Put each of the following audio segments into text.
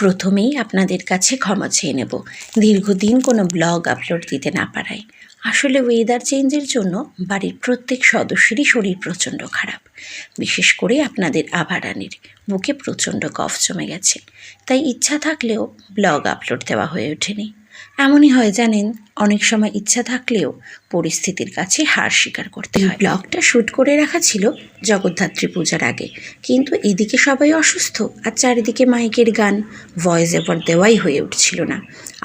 প্রথমেই আপনাদের কাছে ক্ষমা চেয়ে নেব। দীর্ঘদিন কোনো ব্লগ আপলোড দিতে না পারায়। আসলে ওয়েদার চেঞ্জের জন্য বাড়ির প্রত্যেক সদস্যেরই শরীর প্রচণ্ড খারাপ। বিশেষ করে আপনাদের আভারানির। বুকে প্রচণ্ড কফ জমে গেছে। তাই ইচ্ছা থাকলেও ব্লগ আপলোড দেওয়া হয়ে ওঠেনি। এমনই হয়, জানেন, অনেক সময় ইচ্ছা থাকলেও পরিস্থিতির কাছে হার স্বীকার করতে হয়। ব্লগটা শ্যুট করে রাখা ছিল জগদ্ধাত্রী পূজার আগে। কিন্তু এদিকে সবাই অসুস্থ আর চারিদিকে মাইকের গান। ভয়েস ওভার দেওয়াই হয়ে উঠছিল না।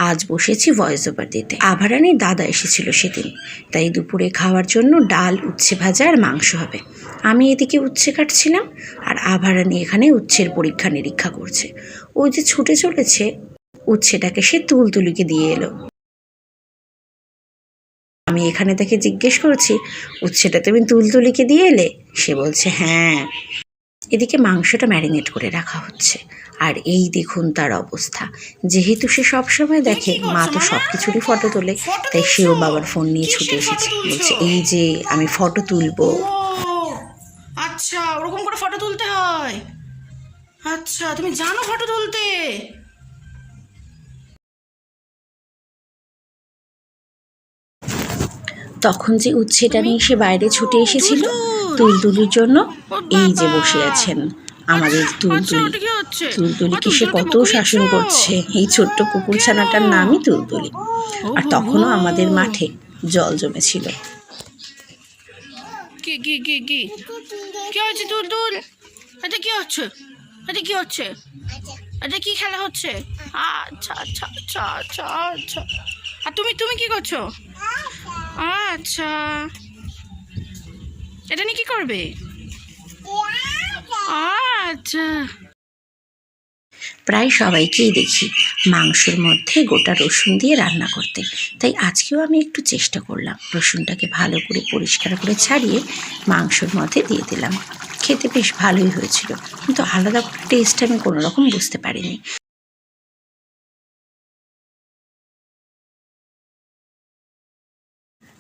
আজ বসেছি ভয়েস ওভার দিতে। আভারানির দাদা এসেছিল সেদিন। তাই দুপুরে খাওয়ার জন্য ডাল, উচ্ছে ভাজা আর মাংস হবে। আমি এদিকে উচ্ছে কাটছিলাম আর আভারানি এখানে উচ্ছের পরীক্ষা নিরীক্ষা করছে। ওই যে ছুটে চলেছে উচ্ছেটাকে সে তুলতুলিকে দিয়ে এলো। আমি এখানে তাকে জিজ্ঞেস করছি উচ্ছেটা তুমি তুলতুলিকে দিয়ে এলে? সে বলছে হ্যাঁ। এদিকে মাংসটা ম্যারিনেট করে রাখা হচ্ছে। আর এই দেখুন তার অবস্থা। যেহেতু সে সবসময় দেখে মা তো সব কিছুরই ফটো তোলে তাই সেও বাবার ফোন নিয়ে ছুটে এসেছে। বলছে এই যে আমি ফটো তুলবো। আচ্ছা ওরকম করে ফটো তুলতে হয়? আচ্ছা তুমি জানো ফটো তুলতে? তখন যে উচ্ছেটা নিয়ে সে বাইরে ছুটে এসেছিল তুলতুলির জন্য এই যে বসে আছেন আমাদের আচ্ছা তুলতুলি হচ্ছে? তুলতুলিকে সে কত শাসন করছে? এই ছোট্ট কুকুর ছানাটার নামই তুলতুলি আর তখনও আমাদের মাঠে জল জমেছিল। কি কি কি কি? কি হচ্ছে তুল তুল এটা কি হচ্ছে? এটা কি হচ্ছে? এটা কি খেলা হচ্ছে? আচ্ছা আচ্ছা আচ্ছা আচ্ছা আচ্ছা। আর তুমি তুমি কি করছ? আচ্ছা। এটা নিয়ে কি করবে? আচ্ছা। প্রায় সবাইকেই দেখি মাংসের মধ্যে গোটা রসুন দিয়ে রান্না করতে। তাই আজকেও আমি একটু চেষ্টা করলাম। রসুনটাকে ভালো করে পরিষ্কার করে ছাড়িয়ে মাংসের মধ্যে দিয়ে দিলাম। খেতে বেশ ভালোই হয়েছিল, কিন্তু আলাদা টেস্ট আমি কোনো রকম বুঝতে পারিনি।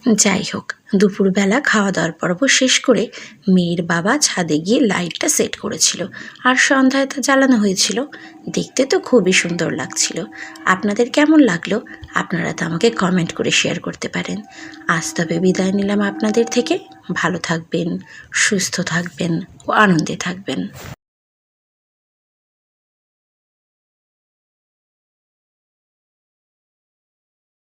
যাই হোক, দুপুরবেলা খাওয়া দাওয়ার পর্ব শেষ করে মেয়ের বাবা ছাদে গিয়ে লাইটটা সেট করেছিল আর সন্ধ্যায় তা জ্বালানো হয়েছিল। দেখতে তো খুবই সুন্দর লাগছিল। আপনাদের কেমন লাগল? আপনারা তো আমাকে কমেন্ট করে শেয়ার করতে পারেন। আজ তবে বিদায় নিলাম আপনাদের থেকে। ভালো থাকবেন, সুস্থ থাকবেন ও আনন্দে থাকবেন।